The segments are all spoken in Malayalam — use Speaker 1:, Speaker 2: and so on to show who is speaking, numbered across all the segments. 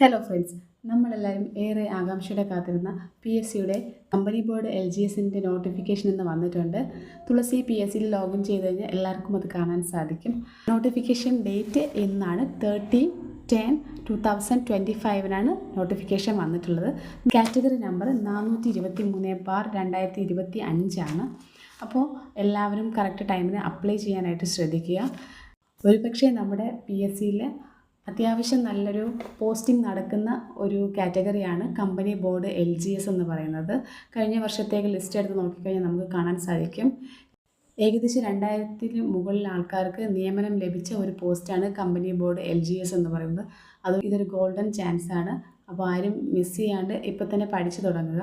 Speaker 1: ഹലോ ഫ്രണ്ട്സ് നമ്മളെല്ലാവരും ഏറെ ആകാംക്ഷയുടെ കാത്തിരുന്ന പി എസ് സിയുടെ കമ്പനി ബോർഡ് എൽ ജി എസിന്റെ നോട്ടിഫിക്കേഷൻ ഇന്ന് വന്നിട്ടുണ്ട്. തുളസി പി എസ് സിയിൽ ലോഗിൻ ചെയ്ത് കഴിഞ്ഞാൽ എല്ലാവർക്കും അത് കാണാൻ സാധിക്കും. നോട്ടിഫിക്കേഷൻ ഡേറ്റ് എന്നാണ് thirty ten two thousand twenty ഫൈവിനാണ് notification വന്നിട്ടുള്ളത്. കാറ്റഗറി നമ്പർ നാനൂറ്റി ഇരുപത്തി മൂന്ന് ബാർ രണ്ടായിരത്തി ഇരുപത്തി അഞ്ചാണ് അപ്പോൾ എല്ലാവരും കറക്റ്റ് ടൈമിന് അപ്ലൈ ചെയ്യാനായിട്ട് ശ്രദ്ധിക്കുക. ഒരുപക്ഷെ നമ്മുടെ പി എസ് സിയിൽ അത്യാവശ്യം നല്ലൊരു പോസ്റ്റിംഗ് നടക്കുന്ന ഒരു കാറ്റഗറിയാണ് company board L G S എന്ന് പറയുന്നത്. കഴിഞ്ഞ വർഷത്തേക്ക് ലിസ്റ്റ് എടുത്ത് നോക്കിക്കഴിഞ്ഞാൽ നമുക്ക് കാണാൻ സാധിക്കും. ഏകദേശം രണ്ടായിരത്തിന് മുകളിൽ ആൾക്കാർക്ക് നിയമനം ലഭിച്ച ഒരു പോസ്റ്റാണ് company board L G S എന്ന് പറയുന്നത്. അത് ഇതൊരു ഗോൾഡൻ ചാൻസ് ആണ് അപ്പോൾ ആരും മിസ് ചെയ്യാണ്ട് ഇപ്പോൾ തന്നെ പഠിച്ചു തുടങ്ങുക.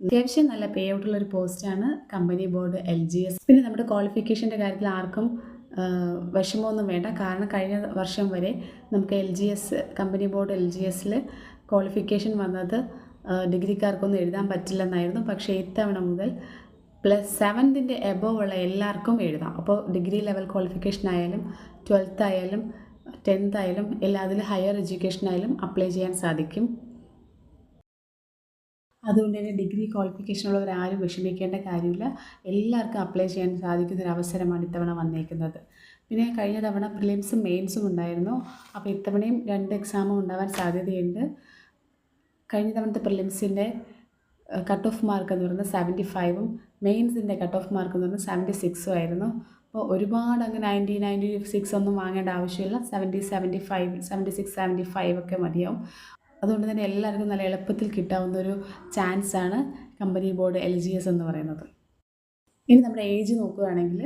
Speaker 1: അത്യാവശ്യം നല്ല പേ ഔട്ടുള്ള ഒരു പോസ്റ്റാണ് company board L G S. പിന്നെ നമ്മുടെ ക്വാളിഫിക്കേഷന്റെ കാര്യത്തിൽ ആർക്കും വിഷമമൊന്നും വേണ്ട. കാരണം കഴിഞ്ഞ വർഷം വരെ നമുക്ക് L G S company board L G എസിൽ ക്വാളിഫിക്കേഷൻ വന്നത് ഡിഗ്രിക്കാർക്കൊന്നും എഴുതാൻ പറ്റില്ലെന്നായിരുന്നു. പക്ഷേ ഇത്തവണ മുതൽ പ്ലസ് സെവൻത്തിന്റെ എബോവ് ഉള്ള എല്ലാവർക്കും എഴുതാം. അപ്പോൾ ഡിഗ്രി ലെവൽ ക്വാളിഫിക്കേഷൻ ആയാലും ട്വൽത്ത് ആയാലും ടെൻത്ത് ആയാലും എല്ലാ അതിൽ ഹയർ എഡ്യൂക്കേഷൻ ആയാലും അപ്ലൈ ചെയ്യാൻ സാധിക്കും. അതുകൊണ്ട് തന്നെ ഡിഗ്രി ക്വാളിഫിക്കേഷൻ ഉള്ളവർ ആരും വിഷമിക്കേണ്ട കാര്യമില്ല. എല്ലാവർക്കും അപ്ലൈ ചെയ്യാൻ സാധിക്കുന്ന അവസരമാണ് ഇത്തവണ വന്നേക്കുന്നത്. പിന്നെ കഴിഞ്ഞ തവണ പ്രിലിംസും മെയിൻസും ഉണ്ടായിരുന്നു. അപ്പോൾ ഇത്തവണയും രണ്ട് എക്സാമും ഉണ്ടാവാൻ സാധ്യതയുണ്ട്. കഴിഞ്ഞ തവണത്തെ പ്രിലിംസിന്റെ കട്ട് ഓഫ് മാർക്ക് എന്ന് പറയുന്നത് സെവന്റി ഫൈവും മെയിൻസിന്റെ കട്ട് ഓഫ് മാർക്ക് എന്ന് പറയുന്നത് സെവന്റി സിക്സും ആയിരുന്നു. അപ്പോൾ ഒരുപാട് അങ്ങ് നയന്റി നയന്റി സിക്സ് ഒന്നും വാങ്ങേണ്ട ആവശ്യമില്ല. Seventy seventy five seventy six seventy five ഒക്കെ മതിയാവും. അതുകൊണ്ട് തന്നെ എല്ലാവർക്കും നല്ല എളുപ്പത്തിൽ കിട്ടാവുന്ന ഒരു ചാൻസാണ് company board L G S എന്ന് പറയുന്നത്. ഇനി നമ്മുടെ ഏജ് നോക്കുകയാണെങ്കിൽ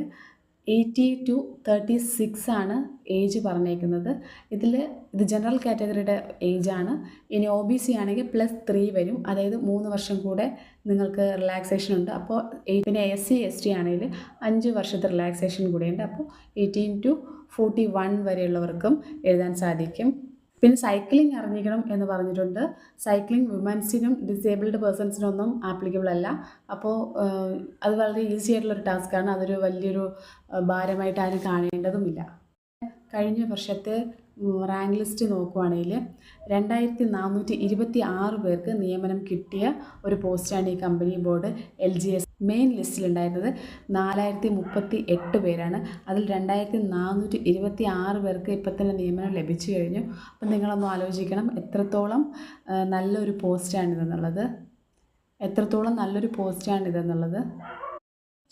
Speaker 1: എയ്റ്റി ടു തേർട്ടി സിക്സ് ആണ് ഏജ് പറഞ്ഞേക്കുന്നത്. ഇതിൽ ഇത് ജനറൽ കാറ്റഗറിയുടെ ഏജ് ആണ്. ഇനി ഒ ബി സി ആണെങ്കിൽ പ്ലസ് ത്രീ വരും. അതായത് മൂന്ന് വർഷം കൂടെ നിങ്ങൾക്ക് റിലാക്സേഷൻ ഉണ്ട്. അപ്പോൾ പിന്നെ എസ് സി എസ് ടി ആണെങ്കിൽ അഞ്ച് വർഷത്തെ റിലാക്സേഷൻ കൂടെയുണ്ട് അപ്പോൾ എയ്റ്റീൻ ടു ഫോർട്ടി വൺ വരെയുള്ളവർക്കും എഴുതാൻ സാധിക്കും. പിന്നെ സൈക്ലിംഗ് അറിഞ്ഞിരിക്കണം എന്ന് പറഞ്ഞിട്ടുണ്ട്. സൈക്ലിംഗ് വുമൻസിനും ഡിസേബിൾഡ് പേഴ്സൺസിനും ഒന്നും ആപ്ലിക്കബിൾ അല്ല. അപ്പോൾ അത് വളരെ ഈസി ആയിട്ടുള്ളൊരു ടാസ്ക്കാണ് അതൊരു വലിയൊരു ഭാരമായിട്ട് ആരും കാണേണ്ടതുമില്ല. കഴിഞ്ഞ വർഷത്തെ റാങ്ക് ലിസ്റ്റ് നോക്കുവാണെങ്കിൽ രണ്ടായിരത്തി നാനൂറ്റി ഇരുപത്തി ആറ് പേർക്ക് നിയമനം കിട്ടിയ ഒരു പോസ്റ്റാണ് ഈ company board L G S main ലിസ്റ്റിലുണ്ടായിരുന്നത് നാലായിരത്തി മുപ്പത്തി എട്ട് പേരാണ്. അതിൽ രണ്ടായിരത്തി നാനൂറ്റി ഇരുപത്തി ആറ് പേർക്ക് ഇപ്പം തന്നെ നിയമനം ലഭിച്ചു കഴിഞ്ഞു. അപ്പം നിങ്ങളൊന്ന് ആലോചിക്കണം എത്രത്തോളം നല്ലൊരു പോസ്റ്റാണിതെന്നുള്ളത് എത്രത്തോളം നല്ലൊരു പോസ്റ്റാണിതെന്നുള്ളത്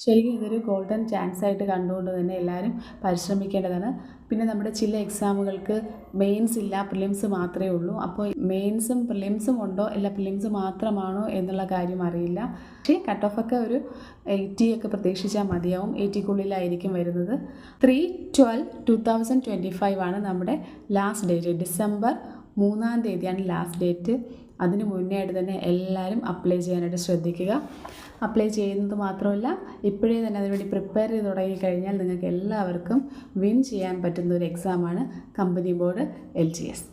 Speaker 1: ശരിക്കും ഇതൊരു ഗോൾഡൻ ചാൻസ് ആയിട്ട് കണ്ടുകൊണ്ട് തന്നെ എല്ലാവരും പരിശ്രമിക്കേണ്ടതാണ്. പിന്നെ നമ്മുടെ ചില എക്സാമുകൾക്ക് മെയിൻസ് ഇല്ല പ്രിലിംസ് മാത്രമേ ഉള്ളൂ. അപ്പോൾ മെയിൻസും പ്രിലിംസും ഉണ്ടോ? അല്ല പ്രിലിംസ് മാത്രമാണോ എന്നുള്ള കാര്യം അറിയില്ല. പക്ഷേ കട്ട് ഓഫ് ഒക്കെ ഒരു എയ്റ്റി ഒക്കെ പ്രതീക്ഷിച്ചാൽ മതിയാവും. എയ്റ്റിക്കുള്ളിലായിരിക്കും വരുന്നത്. Three twelve two thousand twenty five ആണ് നമ്മുടെ ലാസ്റ്റ് ഡേറ്റ് ഡിസംബർ മൂന്നാം തീയതിയാണ് ലാസ്റ്റ് ഡേറ്റ് അതിന് മുന്നേ ആയിട്ട് തന്നെ എല്ലാവരും അപ്ലൈ ചെയ്യാനായിട്ട് ശ്രദ്ധിക്കുക. അപ്ലൈ ചെയ്യുന്നത് മാത്രമല്ല ഇപ്പോഴേ തന്നെ അതിനുവേണ്ടി പ്രിപ്പയർ ചെയ്ത് തുടങ്ങിക്കഴിഞ്ഞാൽ നിങ്ങൾക്ക് എല്ലാവർക്കും വിൻ ചെയ്യാൻ പറ്റുന്ന ഒരു എക്സാമാണ് company board L G S